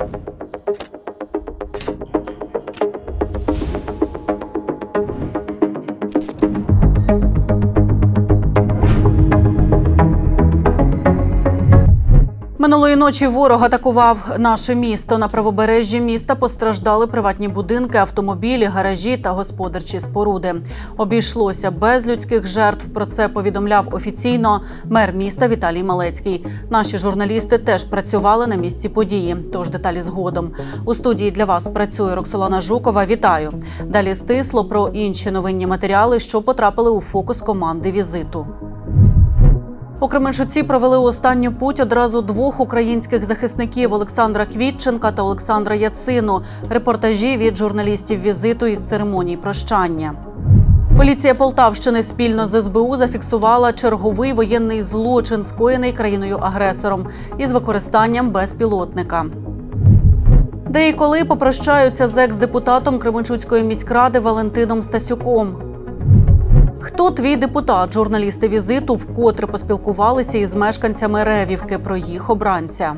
you Минулої ночі ворог атакував наше місто. На правобережжі міста постраждали приватні будинки, автомобілі, гаражі та господарчі споруди. Обійшлося без людських жертв. Про це повідомляв офіційно мер міста Віталій Малецький. Наші журналісти теж працювали на місці події. Тож деталі згодом. У студії для вас працює Роксолана Жукова. Вітаю. Далі стисло про інші новинні матеріали, що потрапили у фокус команди візиту. У Кременчуці провели останню путь одразу двох українських захисників Олександра Квітченка та Олександра Яцину. Репортажі від журналістів візиту із церемонії прощання. Поліція Полтавщини спільно з СБУ зафіксувала черговий воєнний злочин, скоєний країною-агресором із використанням безпілотника. Де і коли попрощаються з екс-депутатом Кременчуцької міськради Валентином Стасюком. Хто твій депутат? Журналісти візиту вкотре поспілкувалися із мешканцями Ревівки про їх обранця.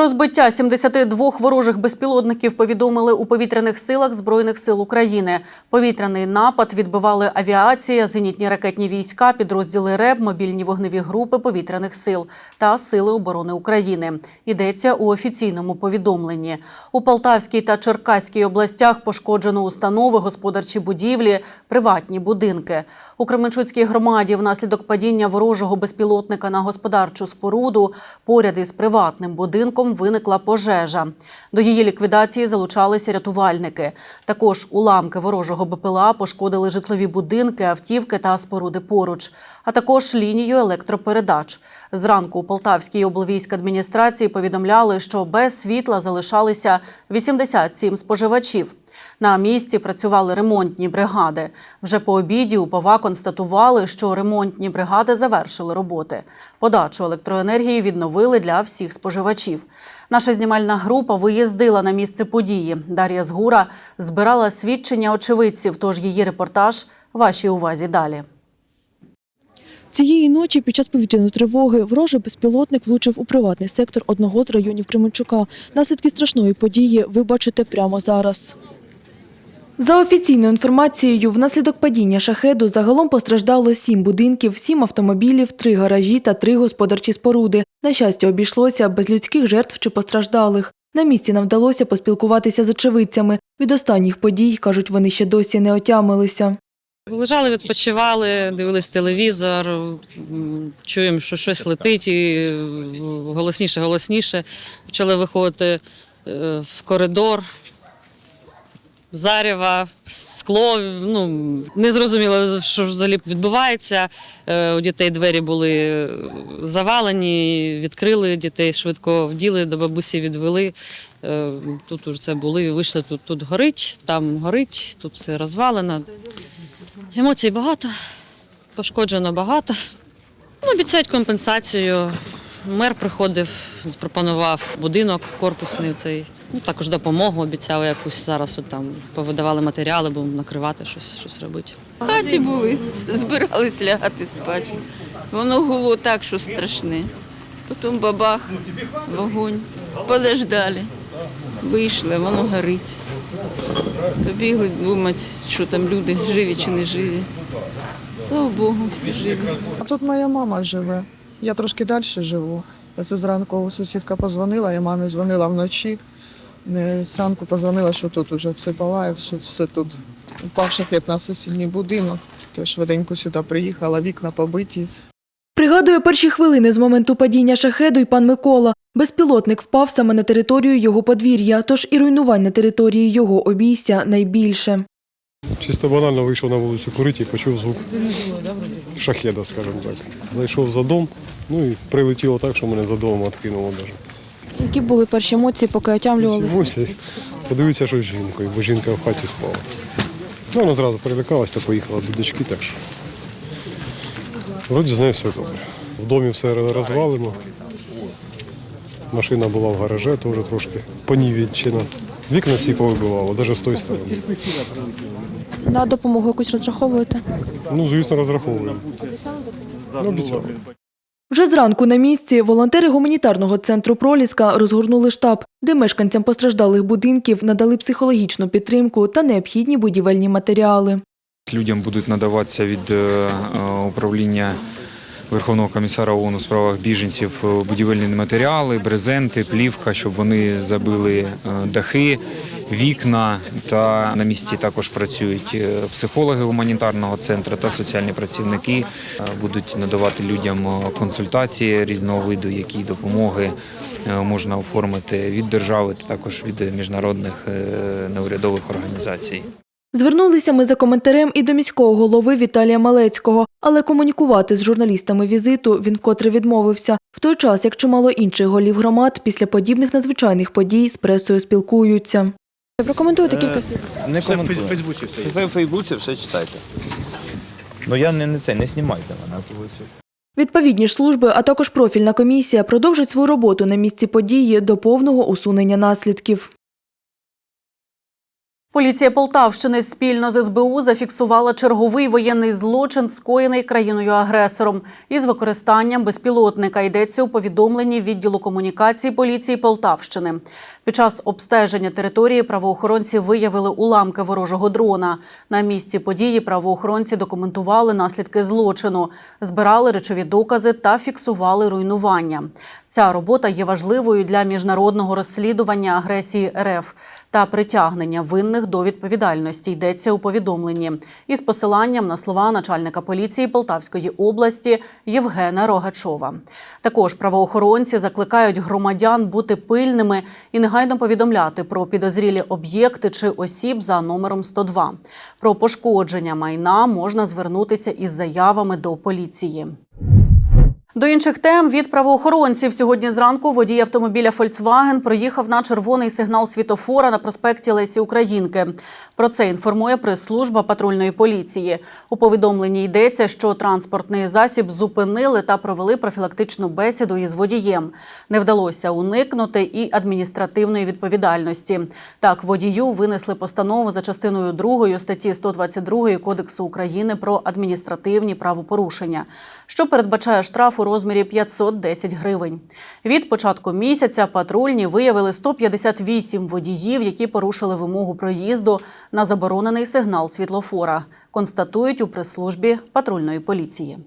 Про збиття 72 ворожих безпілотників повідомили у повітряних силах Збройних сил України. Повітряний напад відбивали авіація, зенітні ракетні війська, підрозділи РЕБ, мобільні вогневі групи повітряних сил та Сили оборони України. Йдеться у офіційному повідомленні. У Полтавській та Черкаській областях пошкоджено установи, господарчі будівлі, приватні будинки. У Кременчуцькій громаді внаслідок падіння ворожого безпілотника на господарчу споруду поряд із приватним будинком виникла пожежа. До її ліквідації залучалися рятувальники. Також уламки ворожого БПЛА пошкодили житлові будинки, автівки та споруди поруч, а також лінію електропередач. Зранку у Полтавській облвійській адміністрації повідомляли, що без світла залишалися 87 споживачів. На місці працювали ремонтні бригади. Вже по обіді УПАВА констатували, що ремонтні бригади завершили роботи. Подачу електроенергії відновили для всіх споживачів. Наша знімальна група виїздила на місце події. Дар'я Згура збирала свідчення очевидців. Тож її репортаж вашій увазі далі. Цієї ночі під час повітряної тривоги ворожий безпілотник влучив у приватний сектор одного з районів Кременчука. Наслідки страшної події ви бачите прямо зараз. За офіційною інформацією, внаслідок падіння шахеду загалом постраждало сім будинків, сім автомобілів, три гаражі та три господарчі споруди. На щастя, обійшлося без людських жертв чи постраждалих. На місці нам вдалося поспілкуватися з очевидцями. Від останніх подій, кажуть, вони ще досі не отямилися. Лежали, відпочивали, дивились телевізор, чуємо, що щось летить, і е, голосніше, голосніше. Почали виходити е, в коридор. Зарєва, скло, ну не зрозуміло, що взагалі відбувається. Е, У дітей двері були завалені, відкрили дітей, швидко вділи, до бабусі відвели. Е, Тут уже це були, вийшли тут, тут горить, там горить, тут все розвалено. Емоцій багато, пошкоджено багато. Ну, обіцяють компенсацію. Мер приходив, запропонував будинок корпусний цей. Ну, також допомогу обіцяли якусь зараз от там повидавали матеріали, будемо накривати щось, щось робити. В хаті були, збирались лягати спати. Воно гуло так, що страшне. Потім бабах, вогонь. Подождали. Вийшли, воно горить. Побігли думати, що там люди живі чи не живі. Слава Богу, всі живі. А тут моя мама живе. Я трошки далі живу. Це зранку сусідка позвонила, я мамі дзвонила вночі. Не, Зранку позвонила, що тут вже все палає, що все тут упав шахет на сусідній будинок. То швиденько сюди приїхала, вікна побиті. Пригадує перші хвилини з моменту падіння шахеду й пан Микола. Безпілотник впав саме на територію його подвір'я, тож і руйнувань на території його обійстя найбільше. Чисто банально вийшов на вулицю курити і почув звук шахеда, скажімо так. Зайшов за дом, ну і прилетіло так, що мене за домом відкинуло навіть. Які були перші емоції, поки отямлювалися? Ось подивився, що з жінкою, бо жінка в хаті спала. Ну, вона зразу перелякалася, поїхала до дочки, так що. Вроді з нею все добре. В домі все розвалено. Машина була в гаражі, теж трошки понівечена. Вікна всі повибивало, навіть з тої сторони. На допомогу якусь розраховуєте? Ну, звісно, розраховуємо. Ну, обіцяли. Вже зранку на місці волонтери гуманітарного центру Проліска розгорнули штаб, де мешканцям постраждалих будинків надали психологічну підтримку та необхідні будівельні матеріали. Людям будуть надаватися від е, е, управління Верховного комісара ООН у справах біженців е, будівельні матеріали, брезенти, плівка, щоб вони забили дахи, вікна. Та на місці також працюють е, психологи гуманітарного центру та соціальні працівники. Е, Будуть надавати людям е, консультації різного виду, які допомоги можна оформити від держави та також від міжнародних неурядових організацій. Звернулися ми за коментарем і до міського голови Віталія Малецького, але комунікувати з журналістами візиту він вкотре відмовився. В той час, як чимало інших голів громад після подібних надзвичайних подій з пресою спілкуються. Прокоментуйте кілька слів. Не Все в коментую. Фейсбуці все є. Це в Фейсбуці, все читайте. Ну я не, не це, не знімайте мене. Відповідні ж служби, а також профільна комісія продовжать свою роботу на місці події до повного усунення наслідків. Поліція Полтавщини спільно з СБУ зафіксувала черговий воєнний злочин, скоєний країною-агресором із використанням безпілотника. Йдеться у повідомленні відділу комунікації поліції Полтавщини. Під час обстеження території правоохоронці виявили уламки ворожого дрона. На місці події правоохоронці документували наслідки злочину, збирали речові докази та фіксували руйнування. Ця робота є важливою для міжнародного розслідування агресії РФ та притягнення винних до відповідальності йдеться у повідомленні із посиланням на слова начальника поліції Полтавської області Євгена Рогачова. Також правоохоронці закликають громадян бути пильними і негайно повідомляти про підозрілі об'єкти чи осіб за номером 102. Про пошкодження майна можна звернутися із заявами до поліції. До інших тем від правоохоронців сьогодні зранку водій автомобіля Volkswagen проїхав на червоний сигнал світофора на проспекті Лесі Українки. Про це інформує прес-служба патрульної поліції. У повідомленні йдеться, що транспортний засіб зупинили та провели профілактичну бесіду із водієм. Не вдалося уникнути і адміністративної відповідальності. Так, водію винесли постанову за частиною 2 статті 122 Кодексу України про адміністративні правопорушення, що передбачає штраф у розмірі 510 гривень. Від початку місяця патрульні виявили 158 водіїв, які порушили вимогу проїзду на заборонений сигнал світлофора. Констатують у прес-службі патрульної поліції.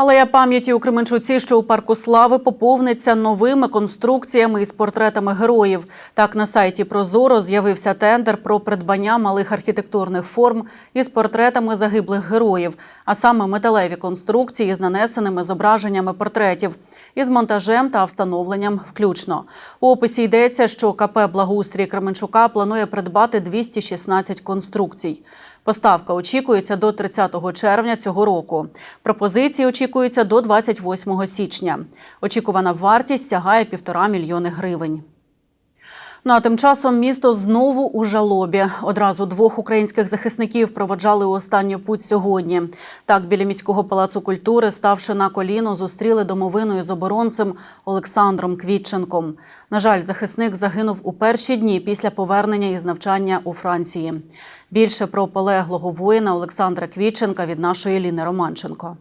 Алея пам'яті у Кременчуці, що у парку слави, поповниться новими конструкціями із портретами героїв. Так на сайті Прозоро з'явився тендер про придбання малих архітектурних форм із портретами загиблих героїв, а саме металеві конструкції з нанесеними зображеннями портретів, із монтажем та встановленням включно. У описі йдеться, що КП Благоустрій Кременчука планує придбати 216 конструкцій. Поставка очікується до 30 червня цього року. Пропозиції очікуються до 28 січня. Очікувана вартість сягає півтора мільйони гривень. Ну а тим часом місто знову у жалобі. Одразу двох українських захисників проводжали у останню путь сьогодні. Так, біля міського палацу культури, ставши на коліно, зустріли домовиною з оборонцем Олександром Квітченком. На жаль, захисник загинув у перші дні після повернення із навчання у Франції. Більше про полеглого воїна Олександра Квітченка від нашої Ліни Романченко.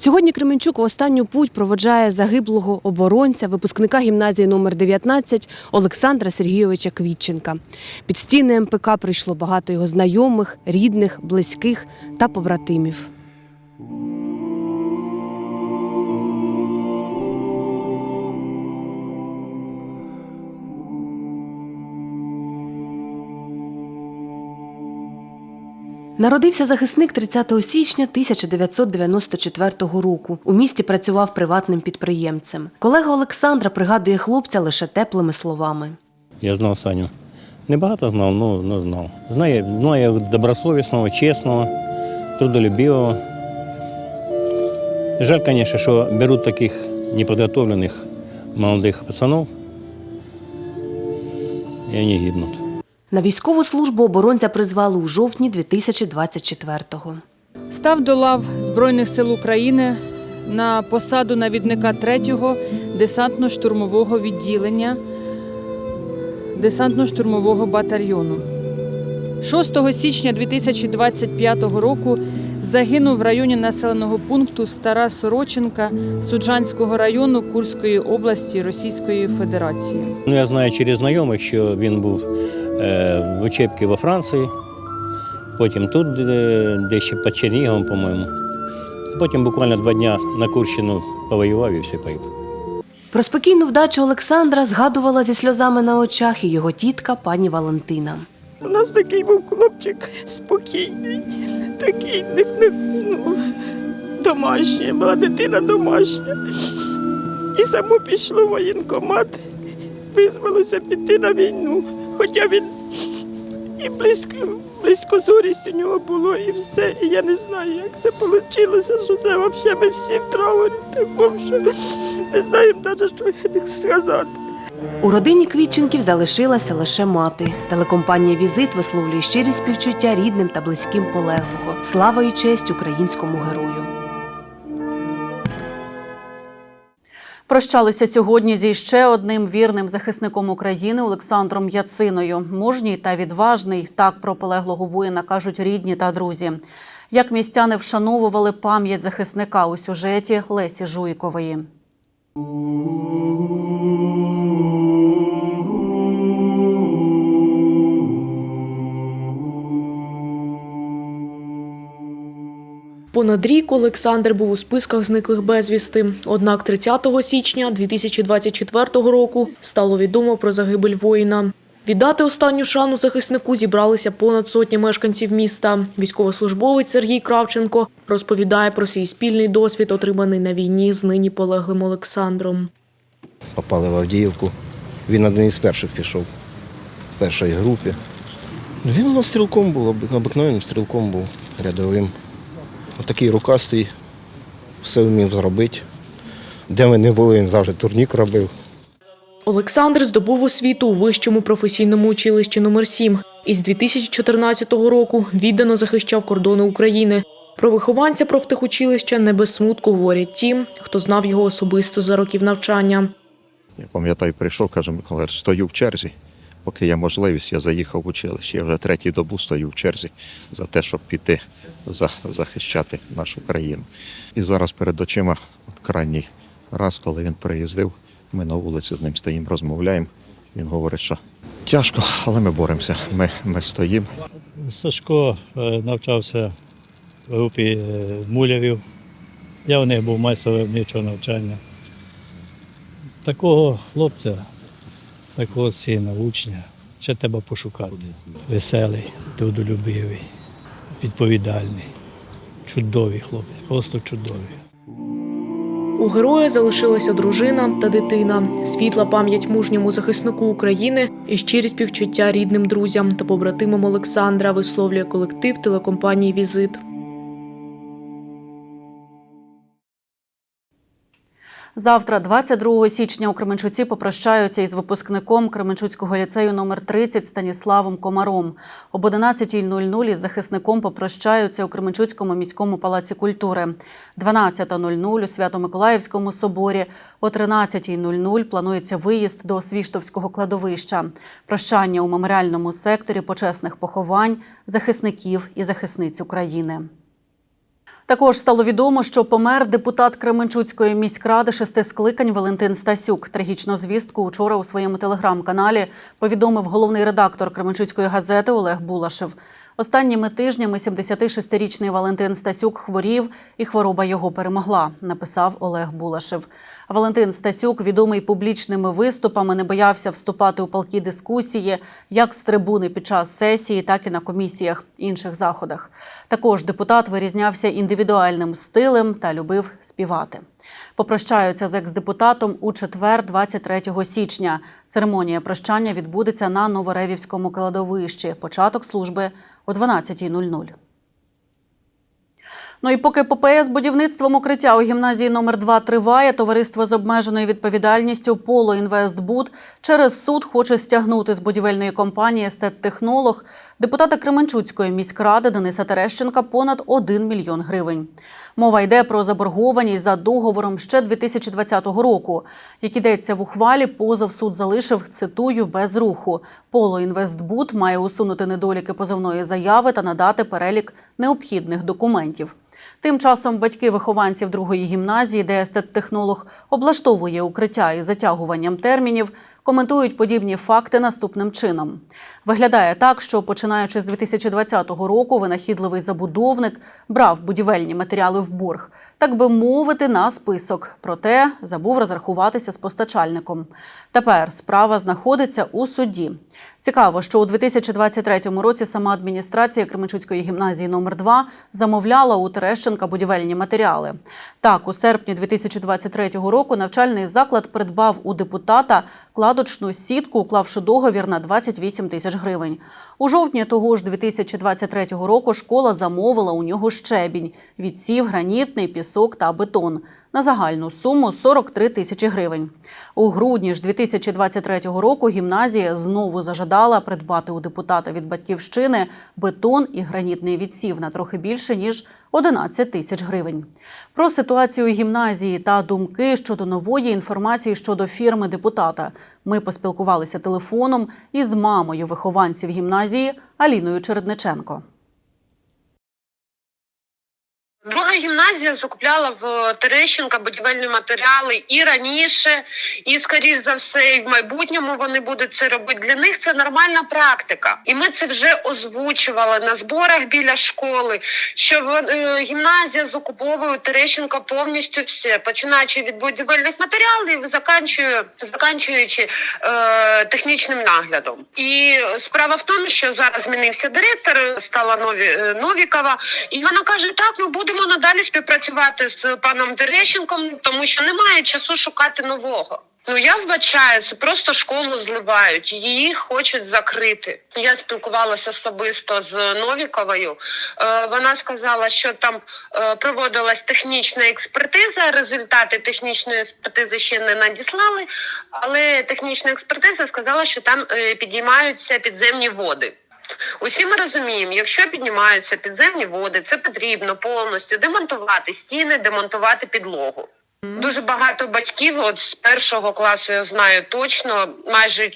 Сьогодні Кременчук в останню путь проводжає загиблого оборонця, випускника гімназії номер 19 Олександра Сергійовича Квітченка. Під стіни МПК прийшло багато його знайомих, рідних, близьких та побратимів. Народився захисник 30 січня 1994 року. У місті працював приватним підприємцем. Колега Олександра пригадує хлопця лише теплими словами. Я знав Саню. Небагато знав, ну, ну знав. Знає, знає добросовісного, чесного, трудолюбивого. Жаль, звісно, що беруть таких неподготовлених молодих пацанов, і вони гибнуть. На військову службу оборонця призвали у жовтні 2024-го. Став до лав Збройних сил України на посаду навідника 3-го десантно-штурмового відділення десантно-штурмового батальйону. 6 січня 2025 року загинув в районі населеного пункту Стара Сороченка Суджанського району Курської області Російської Федерації. Ну, я знаю через знайомих, що він був в учебці во Франції, потім тут, е, де ще під Черніговом, по-моєму. Потім буквально два дні на Курщину повоював і все поїхав. Про спокійну вдачу Олександра згадувала зі сльозами на очах і його тітка пані Валентина. У нас такий був хлопчик спокійний, такий не, не, ну, домашній, була дитина домашня. І само пішло в воєнкомат, визвалося піти на війну. Хоча він і близько, близько зорість у нього було, і все. І я не знаю, як це вийшло, що це взагалі ми всі в траурі такому, що не знаємо навіть, що я сказати. У родині Квітченків залишилася лише мати. Телекомпанія Візит висловлює щирі співчуття рідним та близьким полеглого. Слава і честь українському герою. Прощалися сьогодні зі ще одним вірним захисником України Олександром Яциною. Мужній та відважний. Так про полеглого воїна кажуть рідні та друзі. Як містяни вшановували пам'ять захисника у сюжеті Лесі Жуйкової. Понад рік Олександр був у списках зниклих безвісти. Однак 30 січня 2024 року стало відомо про загибель воїна. Віддати останню шану захиснику зібралися понад сотня мешканців міста. Військовослужбовець Сергій Кравченко розповідає про свій спільний досвід, отриманий на війні з нині полеглим Олександром. попали в Авдіївку. Він один із перших пішов, в першій групі. Він у нас стрілком був, обик- обикновенним стрілком був, рядовим. Отакий рукастий, все вмів зробити. Де ми не були, він завжди турнік робив. Олександр здобув освіту у вищому професійному училищі номер 7 і з 2014 року віддано захищав кордони України. Про вихованця профтехучилища не без смутку говорять ті, хто знав його особисто за років навчання. Я пам'ятаю, прийшов, каже, Микола, стою в черзі. Поки є можливість, я заїхав в училище. Я вже третю добу стою в черзі за те, щоб піти захищати нашу країну. І зараз перед очима от крайній раз, коли він приїздив, ми на вулиці з ним стоїмо, розмовляємо. Він говорить, що тяжко, але ми боремося. Ми, ми стоїмо. Сашко е, навчався в групі е, мулярів. Я у них був майстер виробничого навчання. Такого хлопця, такого сина, учня, ще треба пошукати. Веселий, трудолюбивий, відповідальний, чудовий хлопець, просто чудовий. У героя залишилася дружина та дитина, світла пам'ять мужньому захиснику України і щирі співчуття рідним друзям та побратимам Олександра висловлює колектив телекомпанії Візит. Завтра, 22 січня, у Кременчуці попрощаються із випускником Кременчуцького ліцею номер 30 Станіславом Комаром. Об 11.00 із захисником попрощаються у Кременчуцькому міському палаці культури. 12.00 у Свято-Миколаївському соборі. О 13.00 планується виїзд до Свіштовського кладовища. Прощання у меморіальному секторі почесних поховань захисників і захисниць України. Також стало відомо, що помер депутат Кременчуцької міськради шести скликань Валентин Стасюк. Трагічну звістку учора у своєму телеграм-каналі повідомив головний редактор Кременчуцької газети Олег Булашев. Останніми тижнями 76-річний Валентин Стасюк хворів, і хвороба його перемогла, написав Олег Булашев. Валентин Стасюк, відомий публічними виступами, не боявся вступати у палкі дискусії як з трибуни під час сесії, так і на комісіях інших заходах. Також депутат вирізнявся індивідуальним стилем та любив співати. Попрощаються з екс-депутатом у четвер, 23 січня. Церемонія прощання відбудеться на Новоревівському кладовищі. Початок служби о 12.00. Ну і поки з будівництвом укриття у гімназії номер 2 триває, товариство з обмеженою відповідальністю Поло Інвестбуд Через суд хоче стягнути з будівельної компанії естет-технолог депутата Кременчуцької міськради Дениса Терещенка понад 1 мільйон гривень. Мова йде про заборгованість за договором ще 2020 року. Як йдеться в ухвалі, позов суд залишив, цитую, без руху. Поло Інвестбуд має усунути недоліки позовної заяви та надати перелік необхідних документів. Тим часом батьки вихованців другої гімназії, де естет-технолог облаштовує укриття із затягуванням термінів, коментують подібні факти наступним чином. Виглядає так, що починаючи з 2020 року винахідливий забудовник брав будівельні матеріали в борг, так би мовити, на список. Проте забув розрахуватися з постачальником. Тепер справа знаходиться у суді. Цікаво, що у 2023 році сама адміністрація Кременчуцької гімназії номер 2 замовляла у Терещенка будівельні матеріали. Так, у серпні 2023 року навчальний заклад придбав у депутата кладочну сітку, уклавши договір на 28 тисяч гривень. У жовтні того ж 2023 року школа замовила у нього щебінь, відсів, гранітний, пісок та бетон на загальну суму 43 тисячі гривень. У грудні ж 2023 року гімназія знову зажадала придбати у депутата від батьківщини бетон і гранітний відсів на трохи більше ніж 11 тисяч гривень. Про ситуацію гімназії та думки щодо нової інформації щодо фірми депутата ми поспілкувалися телефоном із мамою вихованців гімназії Аліною Чередниченко. Друга гімназія закупляла в Терещенка будівельні матеріали і раніше, і скоріш за все, і в майбутньому вони будуть це робити. Для них це нормальна практика, і ми це вже озвучували на зборах біля школи. Що е, гімназія закуповує у Терещенка повністю все, починаючи від будівельних матеріалів, заканчує заканчуючи е, технічним наглядом. І справа в тому, що зараз змінився директор, стала нові е, Новікова, і вона каже: так, ми будемо надалі співпрацювати з паном Терещенком, тому що немає часу шукати нового. Ну я вбачаю, це просто школу зливають, її хочуть закрити. Я спілкувалася особисто з Новіковою. Е, вона сказала, що там е, проводилась технічна експертиза. Результати технічної експертизи ще не надіслали, але технічна експертиза сказала, що там е, підіймаються підземні води. Усі ми розуміємо, якщо піднімаються підземні води, це потрібно повністю демонтувати стіни, демонтувати підлогу. Дуже багато батьків, от з першого класу я знаю точно, майже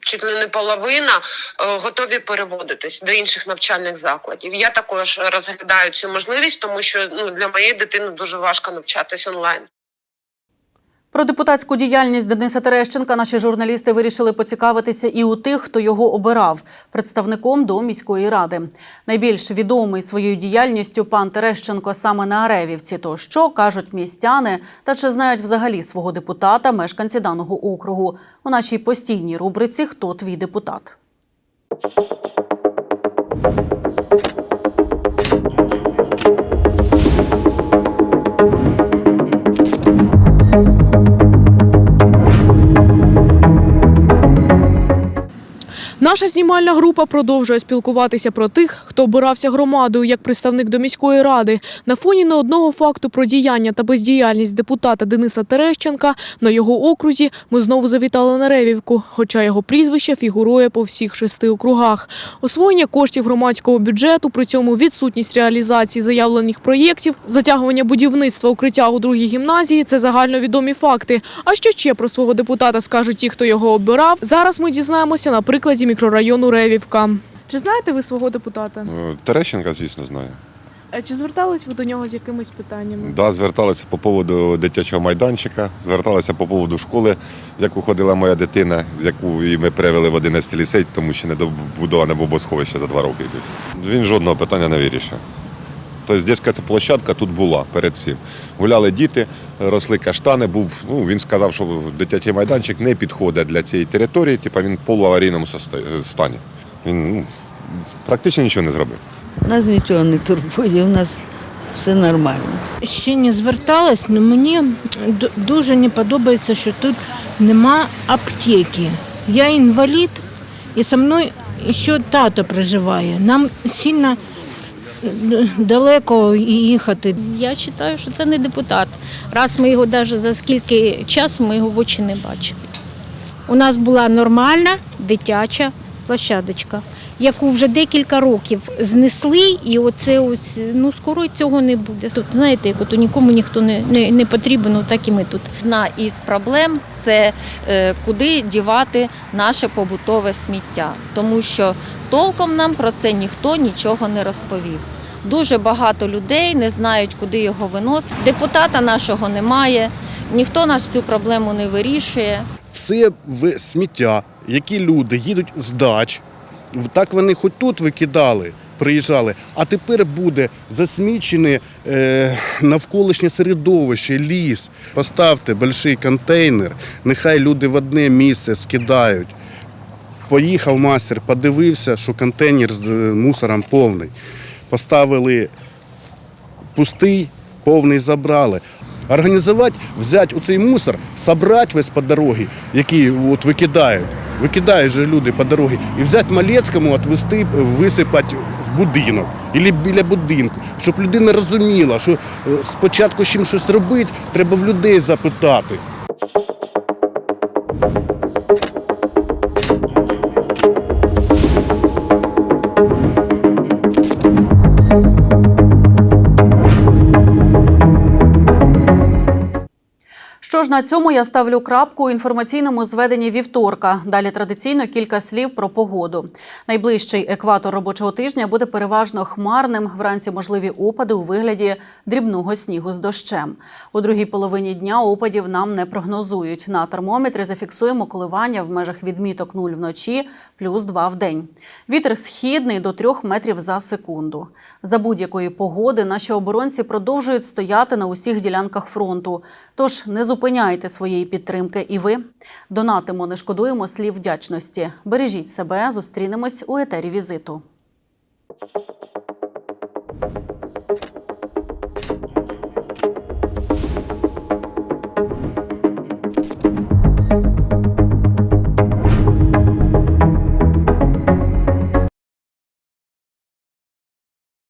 чуть ли не половина е, готові переводитись до інших навчальних закладів. Я також розглядаю цю можливість, тому що ну для моєї дитини дуже важко навчатись онлайн. Про депутатську діяльність Дениса Терещенка наші журналісти вирішили поцікавитися і у тих, хто його обирав представником до міської ради. Найбільш відомий своєю діяльністю пан Терещенко саме на Аревівці. То що кажуть містяни та чи знають взагалі свого депутата мешканці даного округу у нашій постійній рубриці Хто твій депутат? Наша знімальна група продовжує спілкуватися про тих, хто обирався громадою як представник до міської ради. На фоні не одного факту про діяння та бездіяльність депутата Дениса Терещенка на його окрузі ми знову завітали на Ревівку, хоча його прізвище фігурує по всіх шести округах. Освоєння коштів громадського бюджету, при цьому відсутність реалізації заявлених проєктів, затягування будівництва укриття у другій гімназії це загальновідомі факти. А що ще про свого депутата скажуть ті, хто його обирав? Зараз ми дізнаємося на прикладі мікрорайону Ревівка. Чи знаєте ви свого депутата? Ну, Терещенка, звісно, знаю. Чи звертались ви до нього з якимись питаннями? Да, зверталися по поводу дитячого майданчика, зверталися по поводу школи, в яку ходила моя дитина, з яку і ми перевели в 11 ліцей, тому що не добудоване бобосховище за два роки. Він жодного питання не вирішив. Тобто дитяча ця площадка тут була перед цим. Гуляли діти, росли каштани, був, ну, він сказав, що дитячий майданчик не підходить для цієї території, типу він в полуаварійному стані. Він ну, практично нічого не зробив. Нас нічого не турбує, у нас все нормально. Ще не зверталась, але мені дуже не подобається, що тут нема аптеки. Я інвалід, і зі мною ще тато проживає. Нам сильно далеко їхати. Я вважаю, що це не депутат. Раз ми його навіть за скільки часу ми його в очі не бачили. у нас була нормальна дитяча площадочка, яку вже декілька років знесли, і оце ось ну скоро цього не буде. Тут знаєте, як от нікому ніхто не, не, не потрібен, так і ми тут. Одна із проблем це е, куди дівати наше побутове сміття, тому що толком нам про це ніхто нічого не розповів. Дуже багато людей не знають, куди його виносити. Депутата нашого немає, ніхто наш цю проблему не вирішує. все в сміття, які люди їдуть з дач. Так вони хоч тут викидали, приїжджали, а тепер буде засмічене е, навколишнє середовище, ліс. Поставте великий контейнер, нехай люди в одне місце скидають. Поїхав мастер, подивився, що контейнер з е, мусором повний. Поставили пустий, повний забрали. Організувати, взяти оцей мусор, собрати весь по дорогі, який от викидають. Викидають же люди по дорогі, і взяти Малецькому, відвести, висипати в будинок або біля будинку, щоб людина розуміла, що е, спочатку чим щось робити, треба в людей запитати. Що ж на цьому я ставлю крапку у інформаційному зведенні вівторка. Далі традиційно кілька слів про погоду. Найближчий екватор робочого тижня буде переважно хмарним. Вранці можливі опади у вигляді дрібного снігу з дощем. У другій половині дня опадів нам не прогнозують. На термометрі зафіксуємо коливання в межах відміток 0 вночі, плюс 2 в день. Вітер східний до 3 метрів за секунду. За будь-якої погоди наші оборонці продовжують стояти на усіх ділянках фронту. Тож не зупиняйте своєї підтримки і ви. Донатимо, не шкодуємо слів вдячності. Бережіть себе, зустрінемось у етері візиту.